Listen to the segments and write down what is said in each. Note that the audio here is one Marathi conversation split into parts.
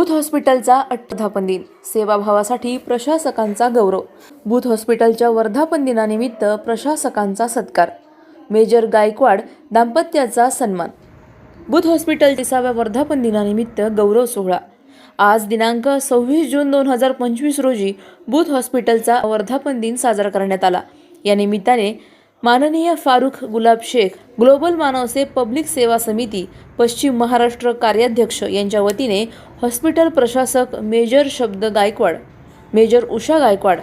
बूथ हॉस्पिटलचा अठ्ठापन दिन. सेवाभावासाठी प्रशासकांचा गौरव. बूथ हॉस्पिटलच्या वर्धापन दिनानिमित्त प्रशासकांचा सत्कार. मेजर गायकवाड दाम्पत्याचा सन्मान. बूथ हॉस्पिटल तिसाव्या वर्धापन दिनानिमित्त गौरव सोहळा. आज दिनांक सव्वीस जून दोन हजार पंचवीस रोजी बूथ हॉस्पिटलचा वर्धापन दिन साजरा करण्यात आला. या निमित्ताने माननीय फारुख गुलाब शेख ग्लोबल मानवसे पब्लिक सेवा समिती पश्चिम महाराष्ट्र कार्याध्यक्ष यांच्या वतीने हॉस्पिटल प्रशासक मेजर शब्द गायकवाड मेजर उषा गायकवाड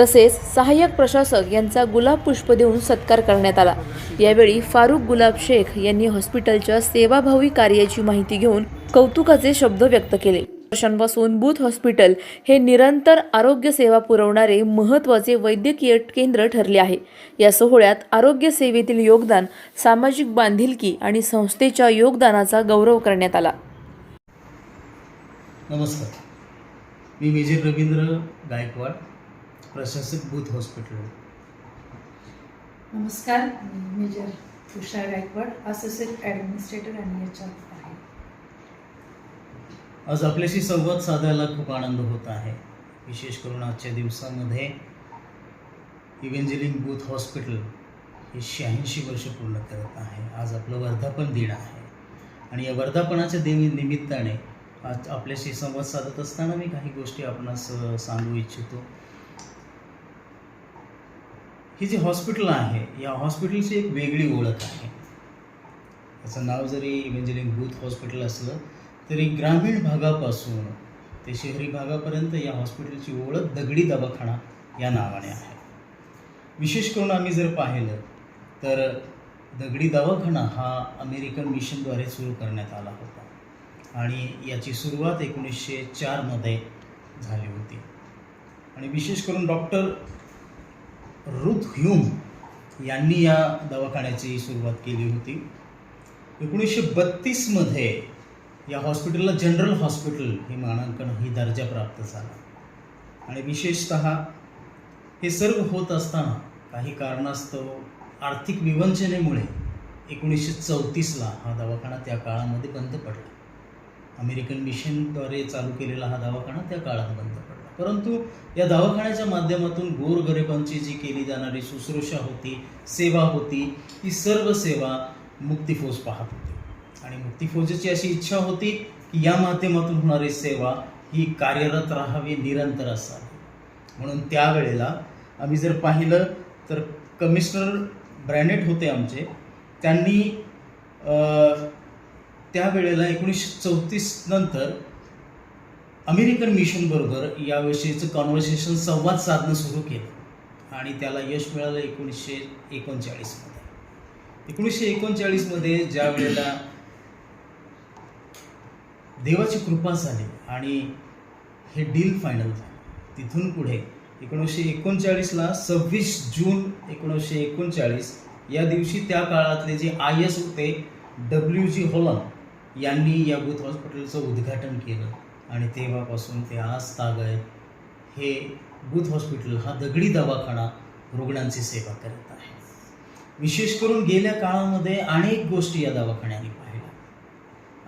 तसेच सहाय्यक प्रशासक यांचा गुलाब पुष्प देऊन सत्कार करण्यात आला. यावेळी फारुख गुलाब शेख यांनी हॉस्पिटलच्या सेवाभावी कार्याची माहिती घेऊन कौतुकाचे शब्द व्यक्त केले. वर्षांपासून बूथ हॉस्पिटल हे निरंतर आरोग्य सेवा पुरवणारे महत्त्वाचे वैद्यकीय केंद्र ठरले आहे. या सोहळ्यात आरोग्य सेवेतील योगदान सामाजिक बांधिलकी आणि संस्थेच्या योगदानाचा गौरव करण्यात आला. नमस्कार. मी मेजर रवींद्र गायकवाड प्रशासक बूथ हॉस्पिटल. नमस्कार मी major Tushar Gaikwad associate administrator आणि एच आहे. आज आपल्याशी संवाद साधायला खूप आनंद होत आहे. विशेष करून आजच्या दिवसामध्ये इव्हेंजलिंग बूथ हॉस्पिटल हे शहाऐंशी वर्ष पूर्ण करत आहे. आज आपलं वर्धापन दिन आहे. आणि या वर्धापनाच्या दिनी निमित्ताने आज आपल्याशी संवाद साधत असताना मी काही गोष्टी आपणास सांगू इच्छितो. ही जी हॉस्पिटल आहे या हॉस्पिटलची एक वेगळी ओळख आहे. याचं नाव जरी इव्हेंजलिंग बूथ हॉस्पिटल असलं तरी ग्रामीण भागापासून ते शहरी भागापर्यंत या हॉस्पिटलची ओळख दगडी दवाखाना या नावाने आहे. विशेष करून आम्ही जर पाहिलं तर दगडी दवाखाना हा अमेरिकन मिशनद्वारे सुरू करण्यात आला होता. आणि याची सुरुवात एकोणीसशे चारमध्ये झाली होती. आणि विशेष करून डॉक्टर रुथ ह्यूम यांनी या दवाखान्याची सुरुवात केली होती. एकोणीसशे बत्तीसमध्ये या हॉस्पिटलला जनरल हॉस्पिटल हे मानांकन ही दर्जा प्राप्त झाला. आणि विशेषत हे सर्व होत असताना काही कारणास्तव आर्थिक विवंचनेमुळे एकोणीसशे चौतीसला हा दवाखाना त्या काळामध्ये बंद पडला. अमेरिकन मिशनद्वारे चालू केलेला हा दवाखाना त्या काळात बंद पडला. परंतु या दवाखान्याच्या माध्यमातून गोरगरिबांची जी केली जाणारी शुश्रूषा होती सेवा होती ही सर्व सेवा मुक्तिफौज पाहत होती. आणि मुक्तिफौजेची अशी इच्छा होती की या माध्यमातून होणारी सेवा ही कार्यरत राहावी निरंतर असावी. म्हणून त्यावेळेला आम्ही जर पाहिलं तर कमिशनर ब्रॅनेट होते आमचे. त्यांनी त्यावेळेला एकोणीसशे चौतीस नंतर अमेरिकन मिशनबरोबर याविषयीचं कॉन्व्हर्सेशन संवाद साधणं सुरू केलं. आणि त्याला यश मिळालं एकोणीसशे एकोणचाळीसमध्ये एकोणीसशे एकोणचाळीसमध्ये ज्या वेळेला देवाची कृपा झाली आणि हे डील फायनल झालं. तिथून पुढे एकोणीसशे एकोणचाळीसला सव्वीस जून एकोणीसशे एकोणचाळीस या दिवशी त्या काळातले जे आय एस होते डब्ल्यू जी होलम यांनी या बूथ हॉस्पिटलचं उद्घाटन केलं आणि तेव्हापासून ते आज तागाय हे बूथ हॉस्पिटल हा दगडी दवाखाना रुग्णांची सेवा करत आहे. विशेष करून गेल्या काळामध्ये अनेक गोष्टी या दवाखान्याने पाहिल्या.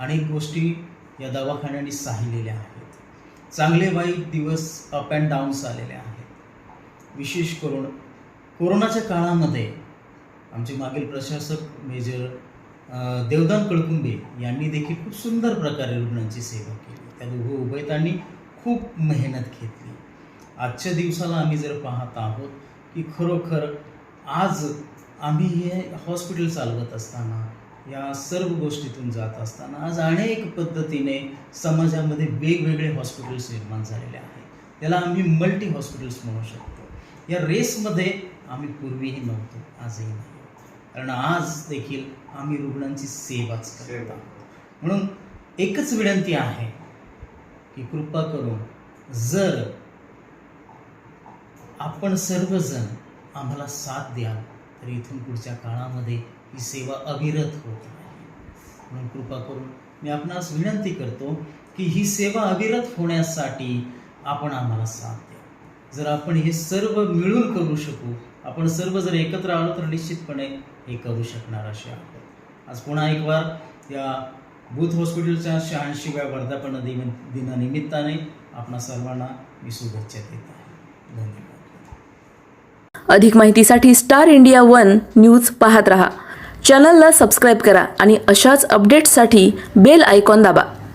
अनेक गोष्टी या दवाखान्याने साहिलेल्या आहेत. चांगले वाईट दिवस अप अँड डाऊन्स आलेले आहेत. विशेष करून कोरोनाच्या काळामध्ये आमचे मागील प्रशासक मेजर देवदान कळकुंबे यांनी देखील खूप सुंदर प्रकारे रुग्णांची सेवा केली. त्या दोघं उभयतांनी खूप मेहनत घेतली. आजच्या दिवसाला आम्ही जर पाहत आहोत की खरोखर आज आम्ही हे हॉस्पिटल चालवत असताना या सर्व गोष्टीतून जात असताना आज अनेक पद्धतीने समाजामध्ये वेगवेगळे हॉस्पिटल्स निर्माण झालेले आहेत. त्याला आम्ही मल्टी हॉस्पिटल्स म्हणू शकतो. या रेसमध्ये आम्ही पूर्वीही नव्हतो आजही नाही. कारण आज देखील आम्ही रुग्णांची सेवाच करत. आहोत म्हणून एकच विनंती आहे की कृपा करून जर आपण सर्वजण आम्हाला साथ द्याल तर इथून पुढच्या काळामध्ये ही सेवा अविरत होत राहील. म्हणून कृपा करून मी आपणास विनंती करतो की ही सेवा अविरत होण्यासाठी आपण आम्हाला साथ द्या. जर आपण हे सर्व मिळून करू शकू आपण सर्व जर एकत्र आलो तर निश्चितपणे हे करू शकणार असे आहोत आज पुन्हा एक वार या बूथ हॉस्पिटलच्या शहाऐंशीव्या वर्धापन दिन दिनानिमित्ताने आपणा सर्वांना मी शुभेच्छा देत आहे. धन्यवाद. अधिक माहितीसाठी स्टार इंडिया वन न्यूज पाहत रहा. चॅनलला सबस्क्राईब करा आणि अशाच अपडेट्ससाठी बेल आयकॉन दाबा.